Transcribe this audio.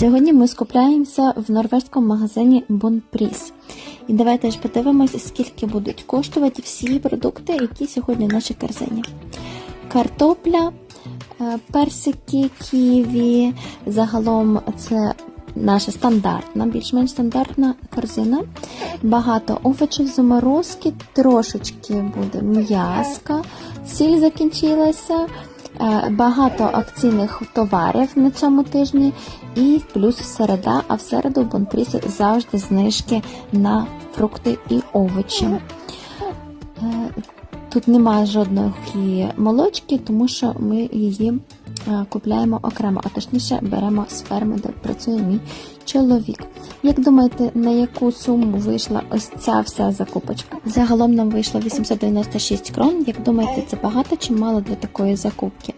Сьогодні ми скупляємося в норвезькому магазині Bonpris. І давайте ж подивимося, скільки будуть коштувати всі продукти, які сьогодні в нашій корзині. Картопля, е, персики, ківі. Загалом це наша стандартна, більш-менш стандартна корзина. Багато овочів заморозки, трошечки буде м'яска, сіль закінчилася. Е, Багато акційних товарів на цьому тижні і плюс середа, а в середу в Бонпрісі завжди знижки на фрукти і овочі. Е, Тут немає жодної молочки, тому що ми її купляємо окремо, а точніше беремо з ферми, де працює мій чоловік. Як думаєте, на яку суму вийшла ось ця вся закупочка? Загалом нам вийшло 896 крон. Як думаєте, це багато чи мало для такої закупки?